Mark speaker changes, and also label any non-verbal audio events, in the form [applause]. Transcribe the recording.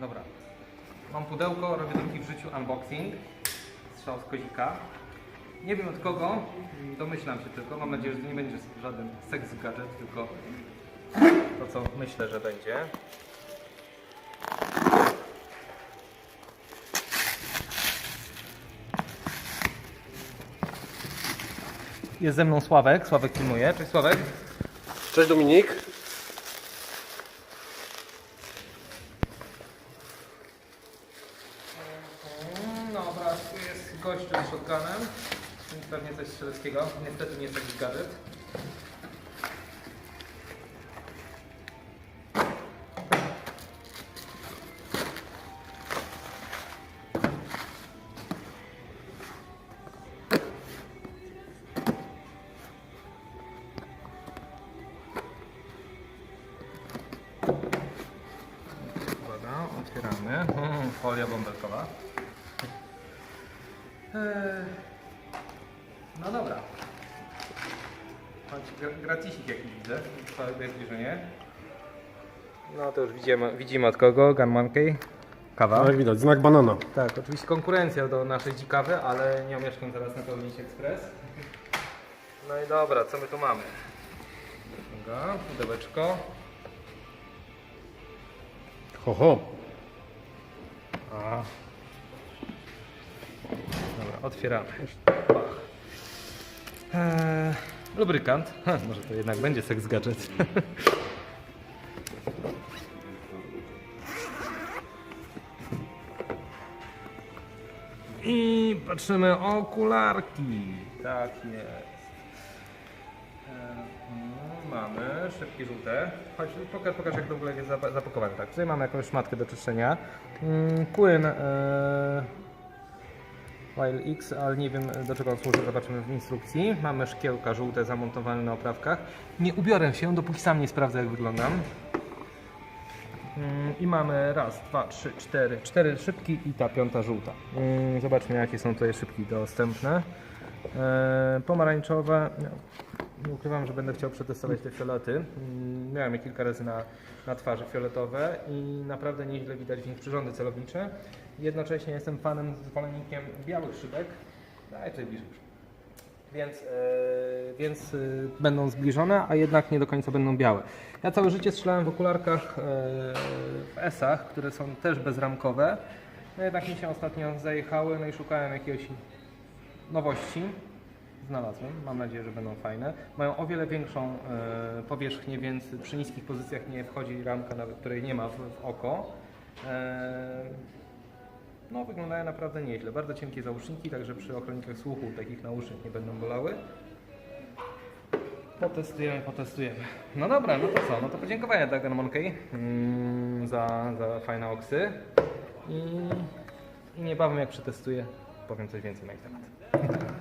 Speaker 1: Dobra. Mam pudełko, robię drugi w życiu unboxing. Strzał z kozika. Nie wiem od kogo, domyślam się tylko. Mam nadzieję, że to nie będzie żaden seks gadżet, tylko to co myślę, że będzie. Jest ze mną Sławek, Sławek filmuje. Cześć Sławek.
Speaker 2: Cześć Dominik.
Speaker 1: Mm, Dobra, tu jest gościu z shotgunem, więc pewnie coś strzeleckiego. Niestety nie jest taki gadżet. Uwaga, otwieramy. Mm, Folia bąbelkowa. Eee, No dobra. Chodź, gra- gratisik jakiś widzę. Całe zbliżenie. No to już widzimy, widzimy od kogo. Gun Monkey. Kawa.
Speaker 2: No jak widać, znak banana.
Speaker 1: Tak, oczywiście konkurencja do naszej dzikawy, ale nie omieszkam zaraz na pełnić ekspres. No i dobra, co my tu mamy? Uwaga, pudełeczko.
Speaker 2: Ho, ho.
Speaker 1: A. Otwieramy. Eee, lubrykant. Ha, może to jednak będzie seks gadżet. I patrzymy okularki. Tak jest. Eee, no, mamy szybkie żółte. Chodź, pokaż, pokaż jak to w ogóle jest zapa- zapakowane. Tak, tutaj mamy jakąś szmatkę do czyszczenia. Mm, Płyn e, While X, ale nie wiem do czego on służy, zobaczymy w instrukcji. Mamy szkiełka żółte zamontowane na oprawkach. Nie ubiorę się, dopóki sam nie sprawdzę jak wyglądam. Mm, I mamy raz, dwa, trzy, cztery. Cztery szybki i ta piąta żółta. Mm, Zobaczmy jakie są tutaj szybki dostępne. E, pomarańczowe. No, nie ukrywam, że będę chciał przetestować te fiolety. Miałem je kilka razy na, na twarzy fioletowe i naprawdę nieźle widać w nich przyrządy celownicze. Jednocześnie jestem fanem, zwolennikiem białych szybek. Daj tutaj bliżej. Więc, e, więc e, będą zbliżone, a jednak nie do końca będą białe. Ja całe życie strzelałem w okularkach e, w S-ach, które są też bezramkowe. No jednak mi się ostatnio zajechały, no i szukałem jakiejś nowości. Znalazłem, mam nadzieję, że będą fajne. Mają o wiele większą e, powierzchnię, więc przy niskich pozycjach nie wchodzi ramka, nawet której nie ma w, w oko. E, no, wyglądają naprawdę nieźle. Bardzo cienkie załóżniki, także przy ochronnikach słuchu takich nausznych nie będą bolały. Potestujemy, potestujemy. No dobra, no to co? No to podziękowania dla Gun Monkey mm, za, za fajne oksy. I, I niebawem jak przetestuję, powiem coś więcej na ich temat. [laughs]